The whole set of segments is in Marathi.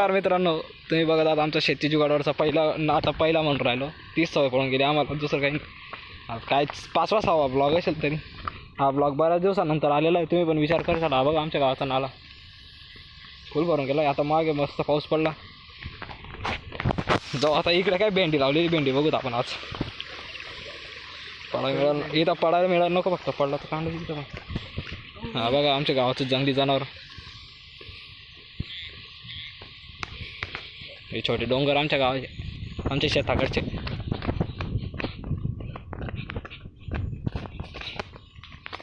नमस्कार मित्रांनो तुम्ही बघत आहात आमच्या शेती जुगाडवरचा पहिला आता पहिला म्हणून राहिलो. तीच सवय पडून गेली आम्हाला दुसरं काही काय पाचवा सहावा ब्लॉग असेल तरी. हा ब्लॉग बऱ्याच दिवसानंतर आलेला आहे तुम्ही पण विचार करशाल हा बघा आमच्या गावाचा नाला. फुल भरून गेला आता मागे मस्त पाऊस पडला. जाऊ आता इकडे काय भेंडी लावलेली भेंडी बघूत आपण आज. पडायला मिळालं इथं पडायला मिळालं नको फक्त पडला तर कांड तिथं हा बघा आमच्या गावाचं जंगली जनावर. हे छोटे डोंगर आमच्या गावाचे आमच्या शेताकडचे.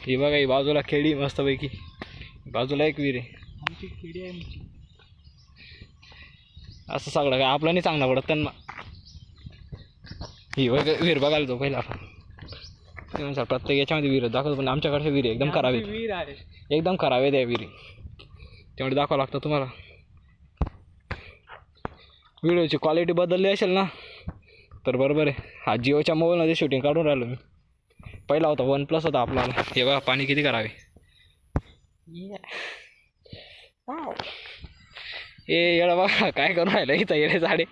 ही बघा ही बाजूला खेडी मस्तपैकी. बाजूला एक विहीर आहे. आमची खेडी आहे असं सगळं काय आपलं नाही चांगलं पडत त्यांना. ही बघ विहीर बघायला तो पहिला आपण. म्हणशाल प्रत्येक याच्यामध्ये विहीर दाखवतो पण आमच्याकडचे विहीर एकदम खराब आहेत. आहे. एकदम खराब आहे त्या विहिरी. त्यामुळे दाखवावं लागतं तुम्हाला. व्हिडिओची क्वालिटी बदलली असेल ना तर बरोबर आहे. हा जिओच्या मोबाईलमध्ये शूटिंग काढून राहिलो मी. पहिला होता वन प्लस होता आपला. हे बघा पाणी किती करावे. ए येडा बघा काय करून राहिलं इथं येडे झाडे.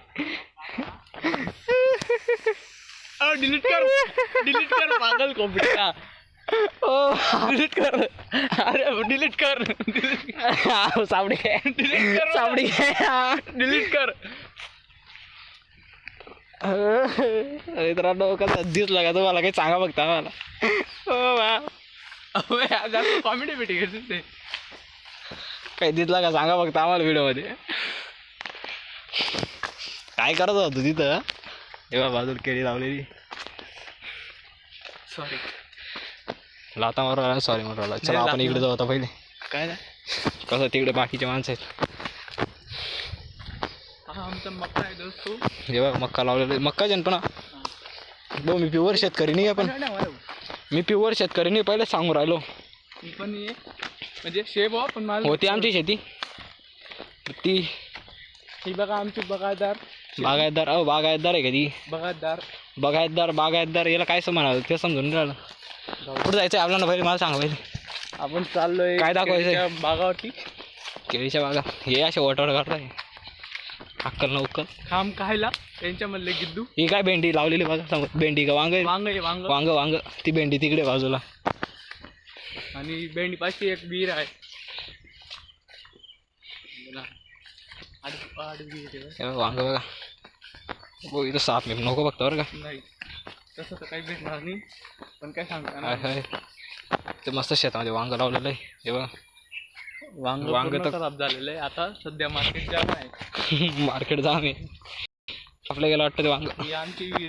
डिलीट कर. डिलीट कर पागल कॉम्प्युटर ओ डिलीट कर. अरे डिलीट कर. आ, सावडी डिलीट कर. सावडी डिलीट कर. मित्रांनो कसं दिसलं का तुम्हाला? काही सांगा बघता मला हो जास्त कॉमेडी बिटी ते काही दिसला का? सांगा बघता आम्हाला व्हिडिओमध्ये काय करत होतो तिथं? तेव्हा बाजूला केळी लावलेली. सॉरी लाता मारून सॉरी म्हणून चला आपण इकडे जाऊ आता पहिले. काय? कसं तिकडे बाकीचे माणसं आहेत. आमचा मक्का आहे दोस्तो हे बघ मक्का लावलेलं मक्का जन पण. मी प्युअर शेतकरी नाही आहे पण. मी प्युअर शेतकरी नाही पहिले सांगू राहिलो. मी पण ये म्हणजे शेप हो पण मला होती आमची शेती. ती. ही बघा आमची बगायदार बागायतदार अहो बागायतदार आहे का ती? बगायतदार बागायतदार बागायतदार याला काय म्हणाल ते समजून राहिलं. कुठं जायचं आहे आपल्याला पहिले मला सांगा पहिले. आपण चाललोय काय दाखवायचंय? केळीच्या बागावरती. केळीच्या बागा. हे असे वॉटर काढताय अक्कल न उक्कल खांब खायला त्यांच्यामधले गिद्दू. ही काय भेंडी लावलेली बघा सांगू भेंडी का वांग? वांग आहे वांग. वांग वांग. ती भेंडी तिकडे बाजूला. आणि भेंडी पाशी एक विहीर आहे. बोला. आड- आड विहीर आहे बरं. हे बघ, वांग बघा. हो इथं साप मी नको बघता बरं का. नाही. तसं तर काही भेटणार नाही. पण काय सांगता हाय ना हाय. ते मस्त शेतामध्ये वांग लावलेलं आहे. हे बघा. वांग वांग तर- खराब झालेलं आहे. आता सध्या मार्केट जाम आहे. मार्केट जाम आहे. आपल्या गेलं वाटतं ते वांग. ही आमची